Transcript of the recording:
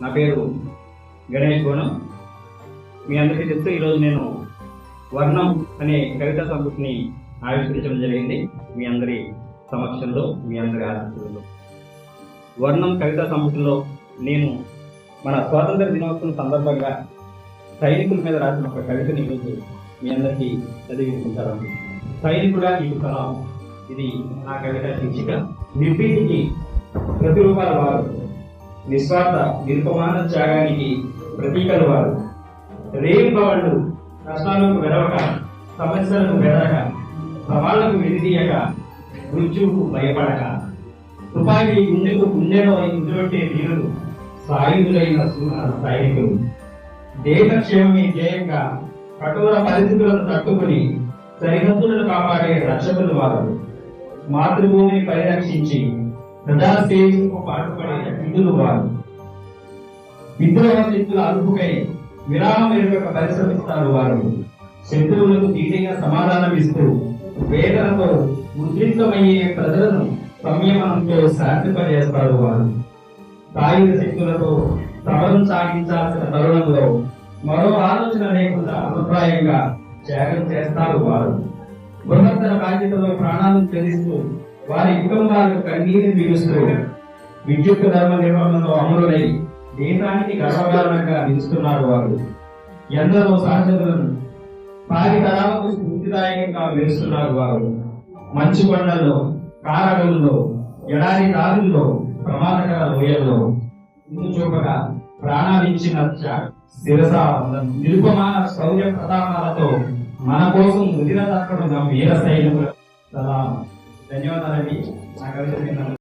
నా పేరు గణేష్ గోనం మీ అందరికీ చెప్తూ ఈరోజు నేను వర్ణం అనే కవితా సంపుటిని ఆవిష్కరించడం జరిగింది మీ అందరి సమక్షంలో మీ అందరి ఆశీస్సులలో వర్ణం కవితా సంపుటిలో నేను మన స్వాతంత్ర దినోత్సవం సందర్భంగా సైనికుల మీద రాసిన ఒక కవితని ఈరోజు మీ అందరికీ చదివించారు సైనికుడా నీకు సలాం ఇది నా కవిత శీర్షిక. నిర్భీతికి ప్రతిరూపాల వారు నిస్వార్థ నిరుపమాన త్యాగానికి ప్రతీకలు వారు. రేయింపవాళ్ళు కష్టాలకు వెరవక సమస్యలకు బెదరక సవాళ్ళకు విరిదీయక మృత్యువుకు భయపడక. తుపాకీ గుండెకు గుండెలో ఇందులోటే వీరులు సాయుధులైన సైనికులు. దేశ క్షేమమే ధ్యేయంగా కఠోర పరిస్థితులను తట్టుకుని సరిహద్దులను కాపాడే రక్షకులు వారు. మాతృభూమిని పరిరక్షించి ప్రజాసేవకు పాటుపడే విధులు వారు. విద్రోహ శక్తుల అదుపుకై విరామం ఎరుగక పరిశ్రమిస్తారు వారు. శత్రువులకు ధీటైన సమాధానం ఇస్తూ వేదనతో ఉద్రిక్తమయ్యే ప్రజలను సంయమనంతో శాంతిపజేస్తారు వారు. సాయుధ శక్తులతో సమరం సాగించాల్సిన తరుణంలో మరో ఆలోచన లేకుండా అభిప్రాయంగా త్యాగం చేస్తారు వారు. బృహత్తర బాధ్యతలో ప్రాణాలను చెల్లిస్తూ వారి కుటుంబాలకు కన్నీరు నిలుస్తూ విద్యుత్ ధర్మ నిర్వహణలో అమరులై దేశానికి గర్వకారణంగా నిలుస్తున్నారు వారు. ఎందరో సహచరులను పారి తరాలకు స్ఫూర్తిదాయకంగా వేస్తున్నారు వారు. మంచు కొండల్లో కారడుల్లో ఎడారి దారుల్లో ప్రమాదకర లోయల్లో. ఇందు చూపగా ప్రాణాలిచ్చిన నచ్చ శిరస నిరుపమాన శౌర్య ప్రతాపాలతో మన కోసం ముదిర దక్కడున్న వీర సైనికుల ధన్యవాదాలండి నా కవిత విన్నందుకు.